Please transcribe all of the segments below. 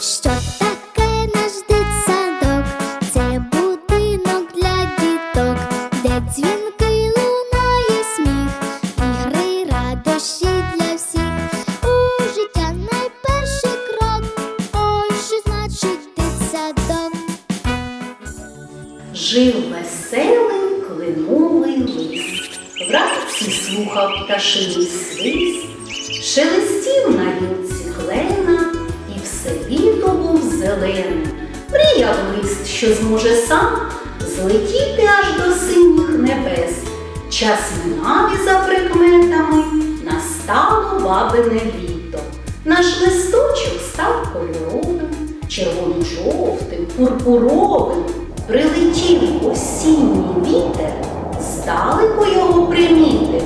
Що таке наш дитсадок? Це будинок для діток, де дзвінки лунає сміх, ігри, радощі для всіх. У життя найперший крок. Ой, що значить? Жив веселий кленовий лис. Вранці слухав пташиний свист, шелестів на гілці що зможе сам злетіти аж до синіх небес. Час минав за прикметами настало бабине літо. Наш листочок став кольоровим, червоно-жовтим, пурпуровим. Прилетів осінній вітер, здалеку його примітив,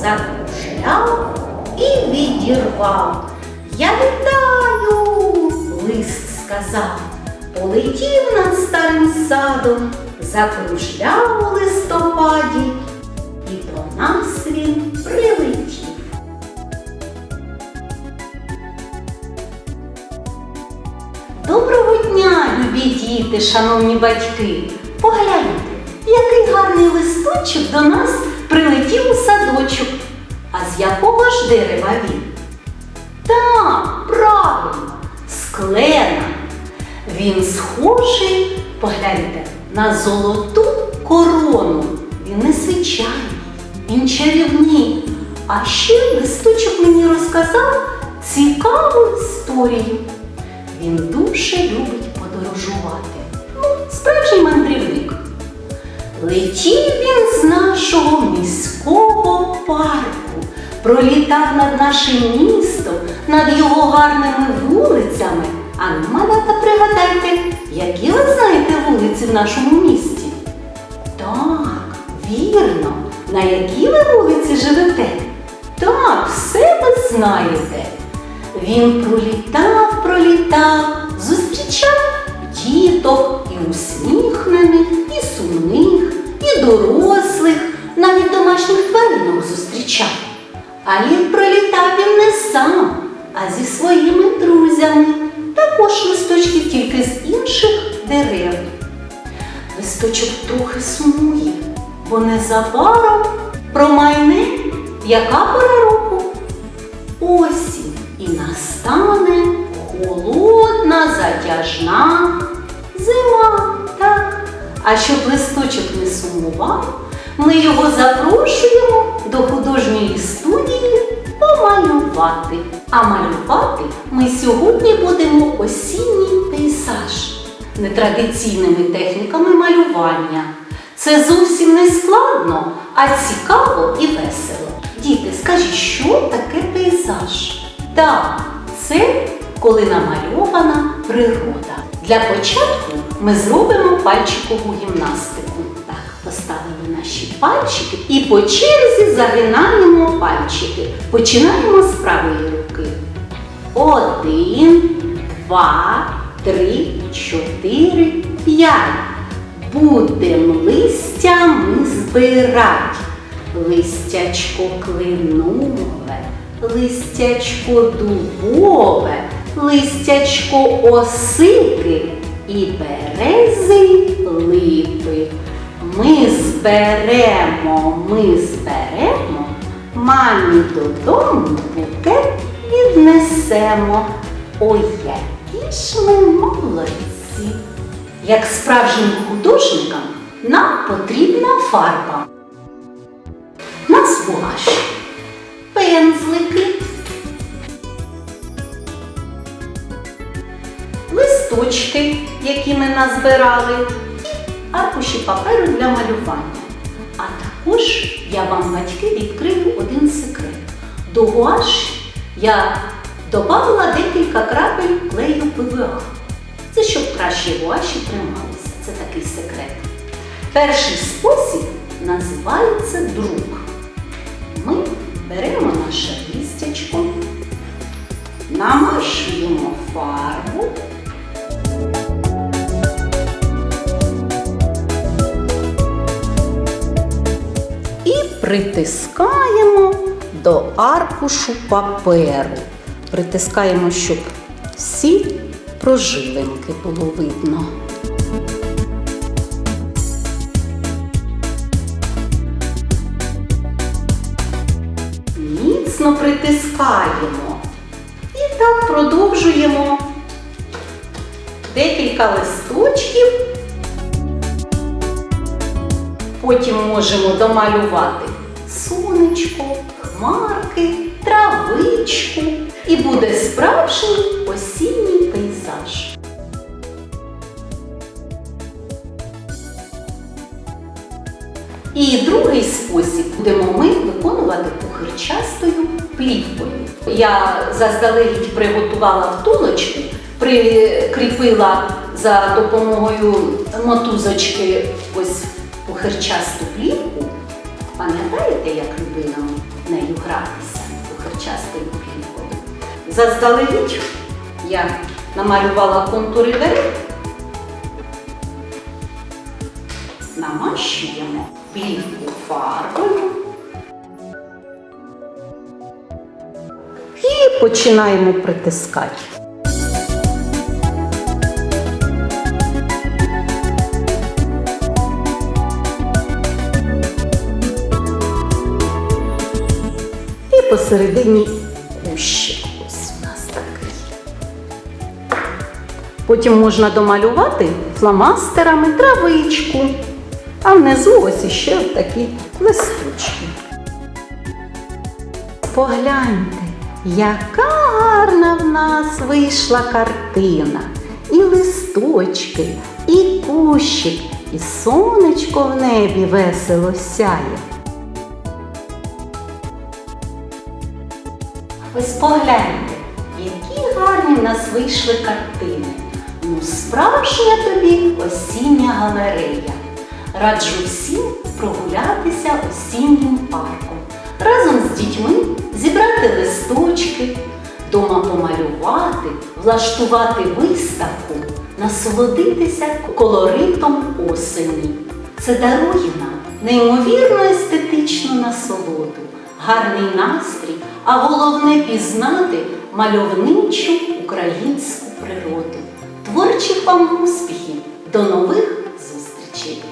закружляв і відірвав. Я вітаю, лист сказав, полетів над старим садом, закружляв у листопаді, і до нас він прилетів. Доброго дня, любі діти, шановні батьки. Погляньте, який гарний листочок до нас прилетів у садочок. А з якого ж дерева він? Так, правильно, з клена. Він схожий, погляньте, на золоту корону. Він не звичайний, він чарівний. А ще листочок мені розказав цікаву історію. Він дуже любить подорожувати. Ну, справжній мандрівник. Летів він з нашого міського парку, пролітав над нашим містом, над його гарними вулицями. А ну, малята, пригадайте, які ви знаєте вулиці в нашому місті? Так, вірно. На якій ви вулиці живете? Так, все ви знаєте. Він пролітав, пролітав, зустрічав діток і усміхнених, і сумних, і дорослих, навіть домашніх тваринок зустрічав. А він пролітав він не сам, а зі своїми друзями, також листочки тільки з інших дерев. Листочок трохи сумує, бо незабаром промайне яка пора року? Осінь і настане холодна, затяжна зима. Так. А щоб листочок не сумував, ми його запрошуємо до художньої студії помалювати. А малювати ми сьогодні будемо осінній пейзаж нетрадиційними техніками малювання. Це зовсім не складно, а цікаво і весело. Діти, скажіть, що таке пейзаж? Так, це коли намальована природа. Для початку ми зробимо пальчикову гімнастику. Поставили наші пальчики і по черзі загинаємо пальчики. Починаємо з правої руки. Один, два, три, чотири, п'ять. Будем листя ми збирать. Листячко клинове, листячко дубове, листячко осики і берези липи. Ми зберемо, ми зберемо, мамі додому букет віднесемо. Ой, які ж ми молодці! Як справжнім художникам нам потрібна фарба. Нас гуаш, пензлики, листочки, які ми назбирали, аркуші паперу для малювання. А також я вам, батьки, відкрию один секрет. До гуаші я додала декілька крапель клею ПВА. Це щоб краще гуаші трималися. Це такий секрет. Перший спосіб називається друк. Ми беремо наше лістячко, намащуємо фарбу. Притискаємо до аркушу паперу. Притискаємо, щоб всі прожилинки було видно. Міцно притискаємо. І так продовжуємо декілька листочків. Потім можемо домалювати сонечко, хмарки, травичку. І буде справжній осінній пейзаж. І другий спосіб будемо ми виконувати пухирчастою плівкою. Я заздалегідь приготувала втулочку, прикріпила за допомогою мотузочки ось пухирчасту плівку. Пам'ятаєте, як любила нею гратися пухирчастою плівкою? Заздалегідь я намалювала контури дерев намащуємо плівку фарбою і починаємо притискати. Посередині кущик ось у нас такий. Потім можна домалювати фломастерами травичку, а внизу ось іще такі листочки. Погляньте, яка гарна в нас вийшла картина. І листочки, і кущик, і сонечко в небі весело сяє. Ось погляньте, які гарні в нас вийшли картини. Ну, справжня тобі осіння галерея. Раджу всім прогулятися осіннім парком. Разом з дітьми зібрати листочки, дома помалювати, влаштувати виставку, насолодитися колоритом осені. Це дарує нам неймовірну естетичну насолоду, гарний настрій, а головне пізнати мальовничу українську природу. Творчих вам успіхів! До нових зустрічей!